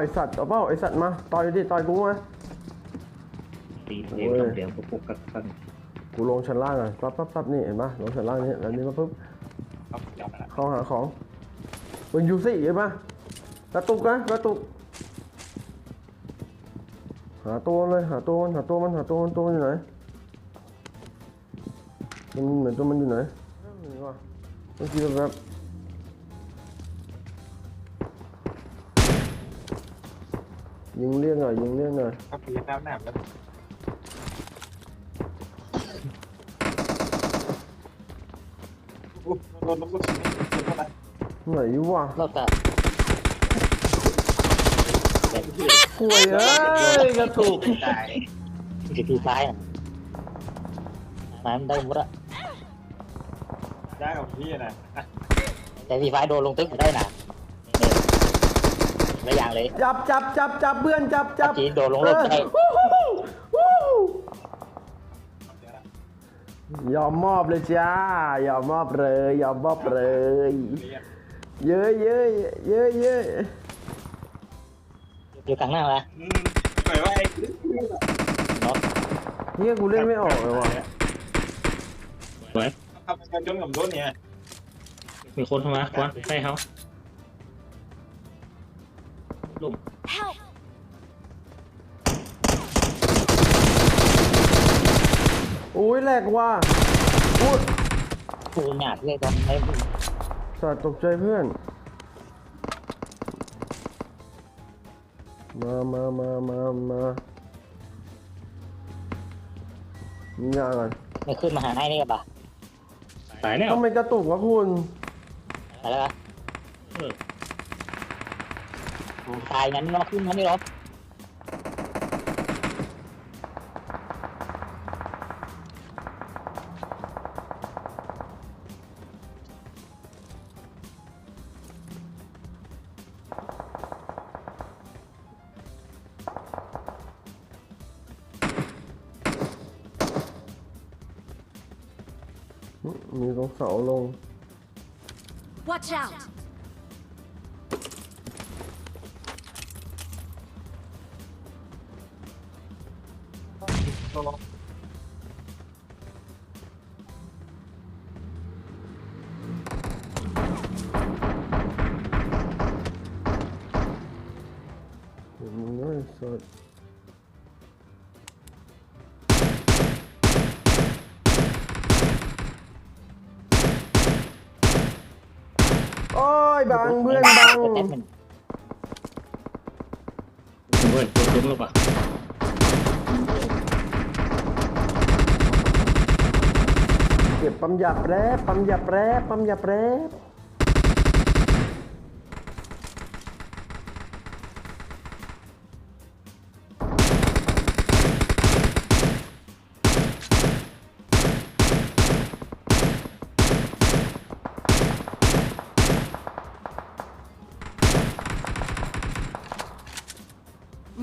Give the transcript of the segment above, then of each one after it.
ไอสัตว์เอาเปล่าไอสัตว์มาต่อยดิต่อยกูมาตีเองต้องเดี๋ยวปุ๊บกันกันกูลงชั้นล่างอะปั๊บปั๊บปั๊บนี่เห็นปะลงชั้นล่างนี่แล้วนี่มาปุ๊บครับเข้าหาของมึงอยู่สิเห็นปะกระตุกนะกระตุกหาตัวเลยหาตัวมันหาตัวมันหาตัวมันตัวมันอยู่ไหนมันเหมือนตัวมันอยู่ไหนไหนวะเมื่อกี้แบบ ยิงเลี่ยงหน่อยยิงเลี่ยงหน่อยครับพี่น้ำหนามแล้วโอ้โดนลูกกระสุนเป็นเท่าไหร่ไหนวะนอกจากป่วยเอ้ยกระตุกตายจุดที่ซ้ายน่ะน้ำได้หมดอะได้กับพี่นะแต่ที่ซ้ายโดนลงตึกได้น่ะ ไม่อย่างเลยจับจับจับจับเพื่อนจับจับจีนโดนลงรถได้เออวู้ฮู้วู้ยอมมอบเลยจ้า ยอมมอบเลย ยอมมอบเลย เยอะเยอะเยอะเยอะอยู่ข้างหน้าละอืมหมายว่าไอ้น็อตเฮียกูเล่นไม่ออกเลยว่ะขับประชาชนกับรถเนี่ย มีคนเข้ามาควันใช่เขา ลุม Help! อุ้ยแหลกว่ะอุ้ยกูหยาดเลยตอนไอ้สัตว์ตกใจเพื่อน มามามามามามียาก่อนไม่ขึ้นมาหาไอ้นี่กันปะตายแล้วทำไมกระตุกวะคุณอะไรวะ เออ ตายงั้นน็อตขึ้นมานี่หรอมีตรงเสาลง Watch out! เห็นมึงด้วยสัตว์โอ้ ปะเก็บปั๊มหยับแร้ปั๊มหยับแร้ปั๊มหยับแร้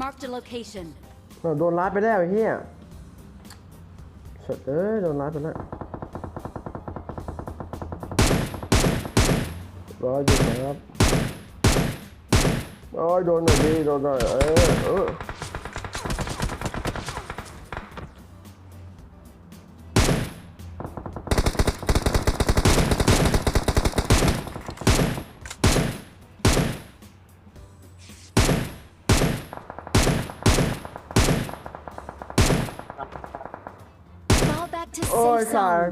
Marked a location. เราโดนรัดไปแล้วไอ้เหี้ยสัตว์เอ้ยโดนรัดไปแล้ว รออยู่ครับโอ้ยโดนหน่อยดิโดนหน่อยเออเออ Fall back to โอ้ย safe สาย zone.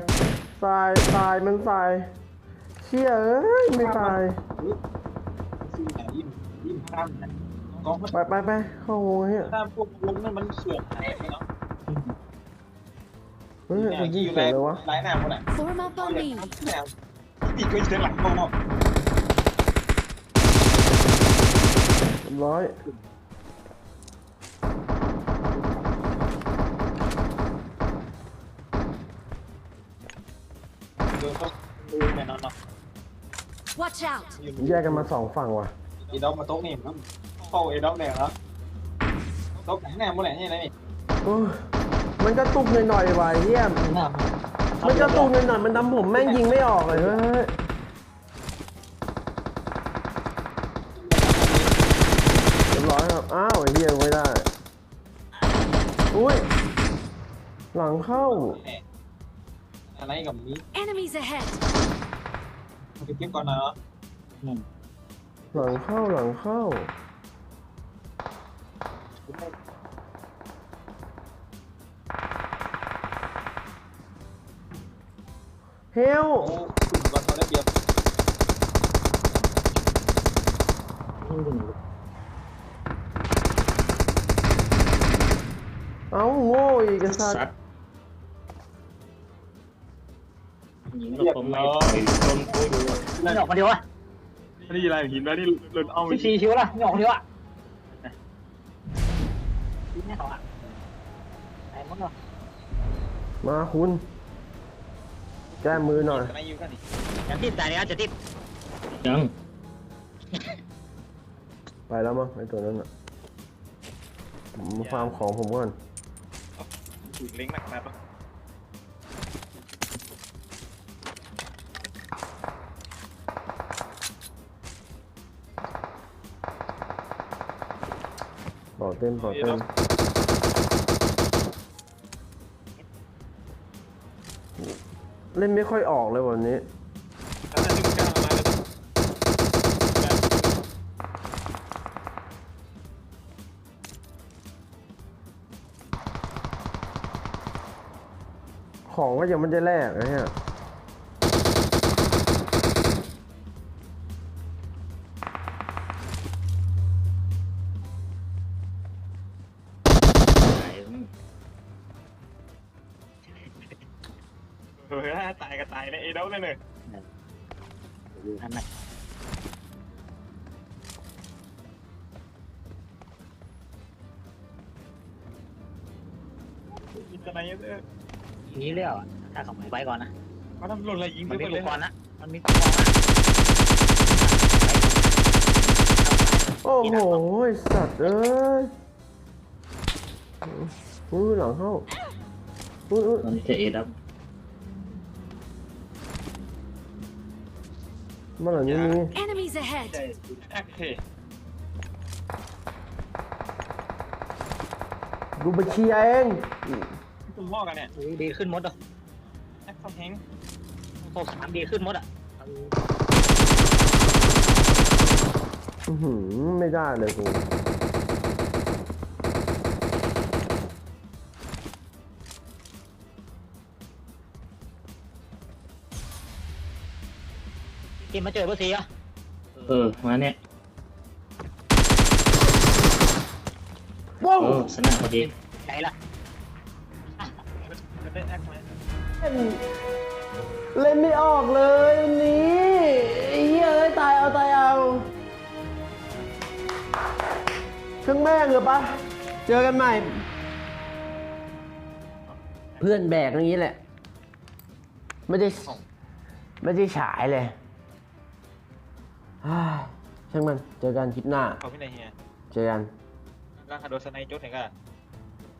สายสายมันสาย เชี่ยเอ้ยไม่ตายซีไหนยิ่งยิ่งข้ามนะกองมันไปไปไปเข้าวงไอ้เหี้ยถ้าพวกลงนั่นมันเสื่อมหายไปเนาะเฮ้ยมันยิงเสียงเลยวะไล่หน้าคนไหน Form up on me. แนวตีก็ยิงหลังมองเรียบร้อยเดินต้องดูแน่นอนเนาะ Watch out! แยกกันมาสองฝั่งว่ะ อีด็อกมาโต๊ะนี่มันเข้าไอ้ด็อกแดงแล้วโต๊ะไหนแน่หมดแหละนี่ไหนนี่โอ้ยมันกระตุกหน่อยๆว่ะไอ้เหี้ยหน้ามันกระตุกหน่อยๆมันทำผมแม่งยิงไม่ออกเลยเฮ้ยเรียบร้อยอ้าวไอ้เหี้ยไม่ได้อุ้ยหลังเข้าแน่อะไรกับนี้ Enemies ahead! ไปเก็บก่อนนะอืมหลังเข้าหลังเข้า เฮล โอ้ขุนก่อนเขาได้เปรียบเอาโง่อีกไอ้สัตซัดว์ ยิงแล้วก็ไม่ถอยจนกูอยู่นี่ออกมาเดียวอะนี่อะไรหินแล้วนี่หลุดเอาสิบสี่ชิวละนี่ออกเดียวอะยิงแม่เขาอะไอ้มดเหรอมาคุณ แก้มือหน่อยสไนยูกันนี่จะติดใจเนี่ยจะติดยังไปแล้วมั้งไอ้ตัวนั้นอะผมมาฟาร์มของผมก่อนเล้งหนักนะปะ เป่าเต้นเป่าเต้นเล่นไม่ค่อยออกเลยวันนี้แล้วนั่นดึงก้าวมาเลยของก็ยังไม่ได้แลกนะฮะไยตายก็ตายนะเอเดลเลยเนี่ยอยู่ท่านไหนยิงสไนเยอะนี่เรียกอะถ้าเขาไม่ไปก่อนนะมาทำหล่นอะไรยิงมันไปมีเลอุยปกรณ์นะ มันมีอุปกรณ์นะโอ้โหไอ้สัตว์เอ้ยอุ้ยหลังเข้าอุ้ยอุ้ยตอนนี้จะเอ็ดอัพ มาหลังนี้มี Enemies ahead! โอเคดูไปเคลียร์เองตุ้มหม้อกันเนี่ยอุ้ยดีขึ้นหมดอะแอคคอนเทนต์โคสามดีขึ้นหมดอะอื้อหือไม่ได้เลยกู กินมาเจอเบอร์สี่อะเออมาเนี่ยว้าวเออสนามพอดีไหนล่ะจะได้แอคไหมเล่นไม่ออกเลยวันนี้ไอ้เหี้ยเอ้ยตายเอาตายเอาช่างแม่งเหรอปะเจอกันใหม่ เพื่อนแบกอย่างนี้แหละ ไม่ได้ไม่ได้ฉายเลยฮ่า ช่างมัน เจอกันคลิปหน้าเขาพี่นายเฮีย เจอกันราคาโดนสไนจุดเห็นกัน